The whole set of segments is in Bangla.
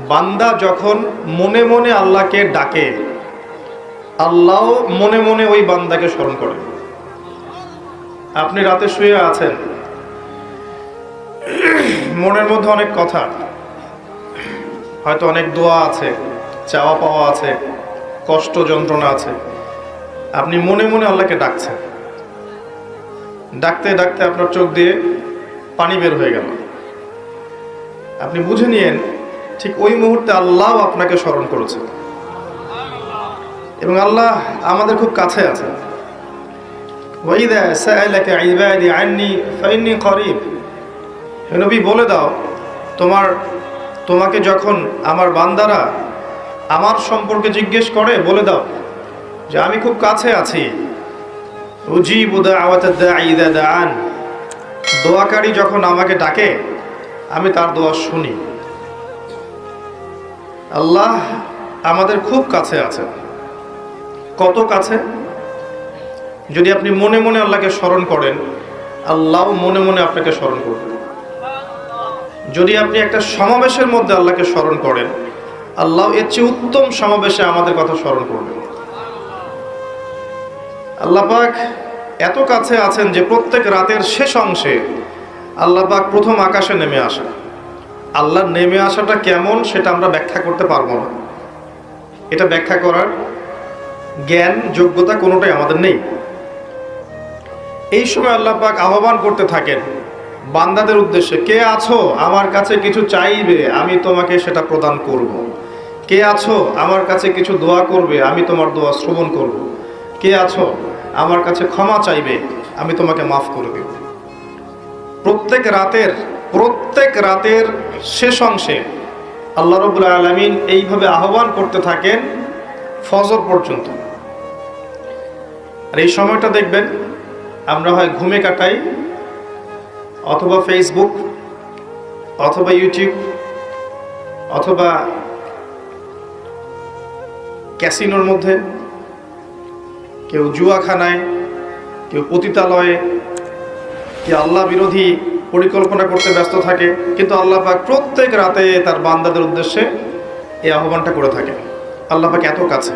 বান্দা যখন মনে মনে আল্লাহকে ডাকে, আল্লাহ মনে মনে ওই বান্দাকে স্মরণ করে। আপনি রাতে শুয়ে আছেন। মনের মধ্যে অনেক কথা। হয়তো অনেক দোয়া আছে, চাওয়া পাওয়া আছে, কষ্ট যন্ত্রণা আছে। আপনি মনে মনে আল্লাহকে ডাকছেন। ডাকতে ডাকতে আপনার চোখ দিয়ে পানি বের হয়ে গেল। আপনি বুঝে নিয়েন ঠিক ওই মুহূর্তে আল্লাহ আপনাকে স্মরণ করেছে। এবং আল্লাহ আমাদের খুব কাছে আছে বলে দাও, তোমার, তোমাকে যখন আমার বান্দারা আমার সম্পর্কে জিজ্ঞেস করে, বলে দাও যে আমি খুব কাছে আছি। দোয়াকারী যখন আমাকে ডাকে, আমি তার দোয়া শুনি। আল্লাহ আমাদের খুব কাছে আছে কত কাছে? যদি আপনি মনে মনে আল্লাহকে স্মরণ করেন, আল্লাহ মনে মনে আপনাকে স্মরণ করবেন যদি আপনি একটা সমাবেশের মধ্যে আল্লাহকে স্মরণ করেন, আল্লাহ এর চেয়ে উত্তম সমাবেশে আমাদের কথা স্মরণ করবেন আল্লাহ পাক এত কাছে আছেন যে প্রত্যেক রাতের শেষ অংশে আল্লাহ পাক প্রথম আকাশে নেমে আসেন। আল্লাহর নেমে আসাটা কেমন সেটা আমরা ব্যাখ্যা করতে পারব না। এটা ব্যাখ্যা করার জ্ঞান, যোগ্যতা কোনোটাই আমাদের নেই। এই সময় আল্লাহ পাক আহ্বান করতে থাকেন, বান্দাদের উদ্দেশ্যে, কে আছো? আমার কাছে কিছু চাইবে, আমি তোমাকে সেটা প্রদান করব। কে আছো? আমার কাছে কিছু দোয়া করবে, আমি তোমার দোয়া শ্রবণ করব। কে আছো? আমার কাছে ক্ষমা চাইবে, আমি তোমাকে মাফ করে দেব প্রত্যেক রাতের প্রত্যেক রাতের শেষ অংশে আল্লাহ রবুল্লা আলমিন এইভাবে আহ্বান করতে থাকেন ফজর পর্যন্ত। আর এই সময়টা দেখবেন, আমরা হয় ঘুমে কাটাই, অথবা ফেসবুক অথবা ইউটিউব অথবা ক্যাসিনোর মধ্যে, কেউ জুয়াখানায়, কেউ পতিতালয়ে, কেউ আল্লাহ বিরোধী পরিকল্পনা করতে ব্যস্ত থাকে, কিন্তু আল্লাহ পাক প্রত্যেক রাতে তার বান্দাদের উদ্দেশ্যে এই আহ্বানটা করে থাকে। আল্লাহ পাক এত কাছে।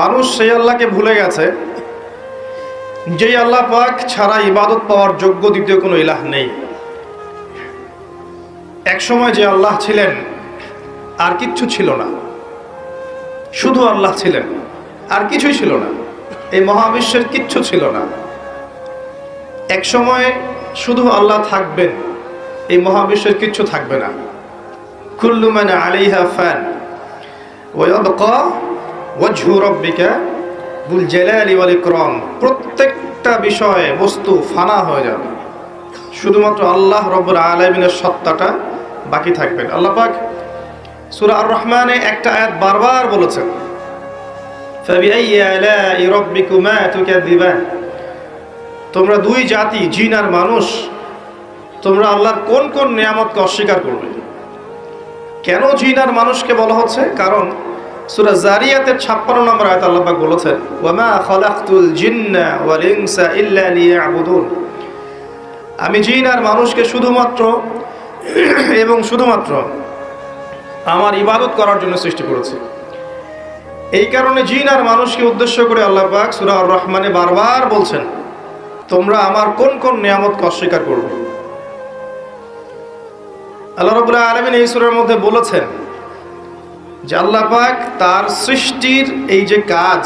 মানুষ সেই আল্লাহকে ভুলে গেছে, যেই আল্লাহ পাক ছাড়া ইবাদত পাওয়ার যোগ্য দ্বিতীয় কোনো ইলাহ নেই। এক সময় যে আল্লাহ ছিলেন, আর কিচ্ছু ছিল না। শুধু আল্লাহ ছিলেন, আর কিছুই ছিল না। এই মহাবিশ্বের কিচ্ছু ছিল না। এক সময় শুধু আল্লাহ থাকবেন, এই মহাবিশ্বের কিচ্ছু থাকবে না। কুল্লু মানে আলাইহা ফ্যান ওয়াবকা ওয়াজহু রব্বিকা বুল জালালি ওয়াল ইকরাম। প্রত্যেকটা বিষয়ে বস্তু ফানা হয়ে যাবে। শুধুমাত্র আল্লাহ রব্বুল আলামিনের সত্তাটা বাকি থাকবেন আল্লাহ পাক সূরা আর রহমানে একটা আয়াত বারবার বলেছেন, ফাবিআইয়ি আলাই রাব্বিকুমা তুকাযিবান? তোমরা দুই জাতি, জিন আর মানুষ, তোমরা আল্লাহর কোন কোন নিয়ামতকে অস্বীকার করবে? কেন জিন আর মানুষকে বলা হচ্ছে? কারণ সুরা জারিয়াতের 56 নম্বর আয়াত আল্লাহ বলেছেন, ওয়ামা ইল্লা আমি জিন আর মানুষকে শুধুমাত্র এবং শুধুমাত্র আমার ইবাদত করার জন্য সৃষ্টি করেছি। এই কারণে জিন আর মানুষকে উদ্দেশ্য করে আল্লাহ পাক সূরা রহমানে বারবার বলছেন তোমরা আমার কোন কোন নিয়ামতকে অস্বীকার করবে? আল্লাহ রবুল্লাহ আলমিন এই সুরের মধ্যে বলেছেন যে আল্লাহ পাক তার সৃষ্টির এই যে কাজ,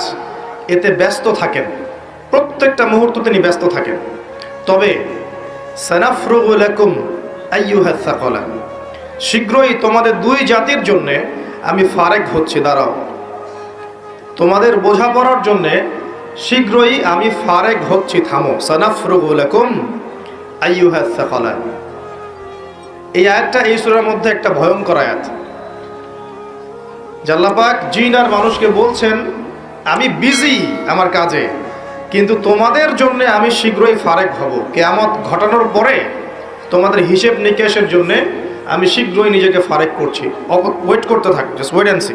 এতে ব্যস্ত থাকেন। প্রত্যেকটা মুহূর্ত তিনি ব্যস্ত থাকেন। তবে শীঘ্রই তোমাদের দুই জাতির জন্যে আমি ফারেক হচ্ছি, দাঁড়াও। তোমাদের বোঝাপড়ার জন্যে শীঘ্রই আমি ফারেক হচ্ছি, থামো। সানাফরুকুম এই আয়াতটা এই সুরের মধ্যে একটা ভয়ঙ্কর আয়াত। জাল্লাপাক জিন আর মানুষকে বলছেন, আমি বিজি আমার কাজে, কিন্তু তোমাদের জন্য আমি শীঘ্রই ফারেক হব। কেয়ামত ঘটানোর পরে তোমাদের হিসেব নিকেশের জন্য আমি শীঘ্রই নিজেকে ফারেক করছি। ওয়েট করতে থাক জাস্ট ওয়েট অ্যান্ড সি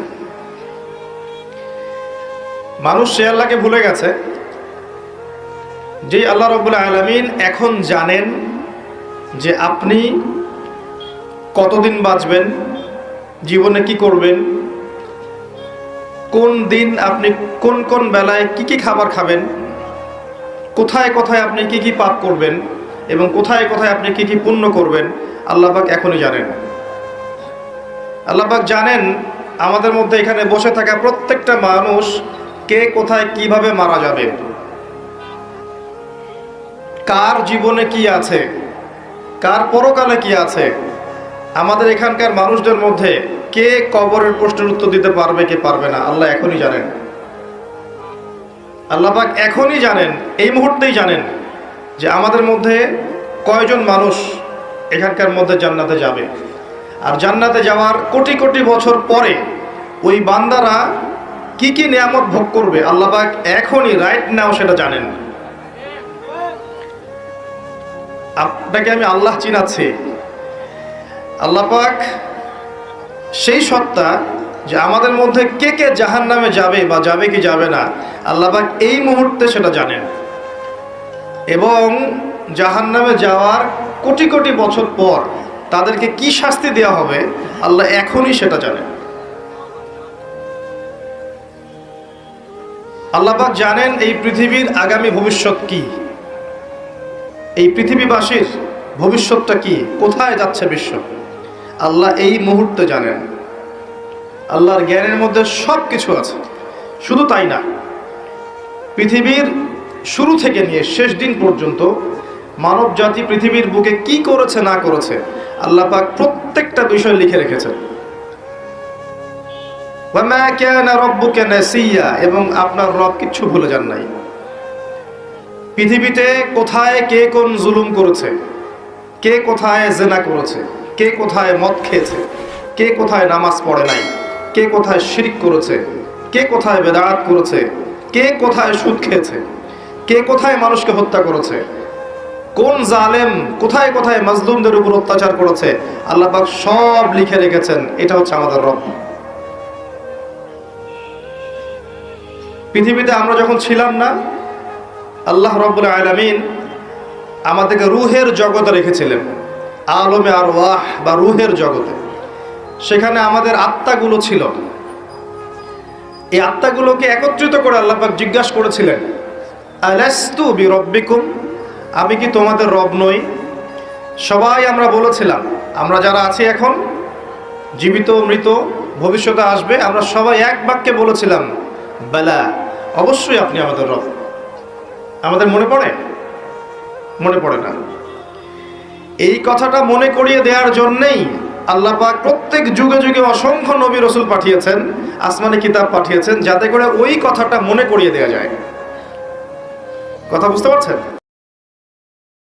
মানুষ সে আল্লাহকে ভুলে গেছে। যে আল্লাহ রবুল্লা আলমিন এখন জানেন যে আপনি কতদিন বাঁচবেন, জীবনে কি করবেন, কোন দিন আপনি কোন কোন বেলায় কি কি খাবার খাবেন, কোথায় কোথায় আপনি কি কি পাপ করবেন এবং কোথায় কোথায় আপনি কি কি পুণ্য করবেন আল্লাহবাক এখনই জানেন। আল্লাহবাক জানেন আমাদের মধ্যে এখানে বসে থাকা প্রত্যেকটা মানুষ কে কোথায় কীভাবে মারা যাবে? কার জীবনে কি আছে? কার পরকালে কি আছে? আমাদের এখানকার মানুষদের মধ্যে কে কবরের প্রশ্নের উত্তর দিতে পারবে, কে পারবে না, আল্লাহ এখনই জানেন। আল্লাহ পাক এখনই জানেন, এই মুহূর্তেই জানেন যে আমাদের মধ্যে কয়জন মানুষ এখানকার মধ্যে জান্নাতে যাবে। আর জান্নাতে যাওয়ার কোটি কোটি বছর পরে ওই বান্দারা কি কি নিয়ামত ভোগ করবে? আল্লাপাক এখনই রাইট নাও সেটা জানেন। আপনাকে আমি আল্লাহ চিনাচ্ছি। আল্লাহ পাক সেই সত্তা যে আমাদের মধ্যে কে কে জাহান নামে যাবে বা যাবে কি যাবে না আল্লাহ পাক এই মুহূর্তে সেটা জানেন। এবং জাহান নামে যাওয়ার কোটি কোটি বছর পর তাদেরকে কি শাস্তি দেওয়া হবে, আল্লাহ এখনই সেটা জানেন। আল্লাহ পাক জানেন এই পৃথিবীর আগামী ভবিষ্যৎ কি। এই পৃথিবীবাসীর ভবিষ্যৎটা কি? কোথায় যাচ্ছে বিশ্ব? আল্লাহ এই মুহূর্তে জানেন। আল্লাহর জ্ঞানের মধ্যে সব কিছু আছে। শুধু তাই না, পৃথিবীর শুরু থেকে নিয়ে শেষ দিন পর্যন্ত মানব জাতি পৃথিবীর বুকে কি করেছে, না করেছে আল্লাহ পাক প্রত্যেকটা বিষয় লিখে রেখেছেন। এবং আপনার রব কিচ্ছু ভুলে যান নাই। পৃথিবীতে কোথায় কে কোন জুলুম করেছে? কে কোথায় জেনা করেছে? কে কোথায় মদ খেয়েছে? কে কোথায় নামাজ পড়ে নাই? কে কোথায় শিরিক করেছে? কে কোথায় বেদাত করেছে? কে কোথায় সুদ খেয়েছে? কে কোথায় মানুষকে হত্যা করেছে? কোন জালেম কোথায় কোথায় মাজলুমদের উপর অত্যাচার করেছে? আল্লাহ সব লিখে রেখেছেন, এটা হচ্ছে আমাদের রব। পৃথিবীতে আমরা যখন ছিলাম না, আল্লাহ রব্বুল আলমিন আমাদেরকে রুহের জগতে রেখেছিলেন, আলমে আর ওয়াহ বা রুহের জগতে। সেখানে আমাদের আত্মাগুলো ছিল এই আত্মাগুলোকে একত্রিত করে আল্লাপাক জিজ্ঞাসা করেছিলেন, আলাস্তু বি রব্বিকুম আমি কি তোমাদের রব নই? সবাই আমরা বলেছিলাম, আমরা যারা আছি এখন, জীবিত, মৃত, ভবিষ্যতে আসবে, আমরা সবাই এক বাক্যে বলেছিলাম, বেলা অবশ্যই আপনি আমাদের রব। আমাদের মনে পড়ে? মনে পড়ে না। এই কথাটা মনে করিয়ে দেওয়ার জন্যেই আল্লাহ পাক প্রত্যেক যুগে যুগে অসংখ্য নবী রসুল পাঠিয়েছেন, আসমানি কিতাব পাঠিয়েছেন, যাতে করে ওই কথাটা মনে করিয়ে দেওয়া যায়। কথা বুঝতে পারছেন?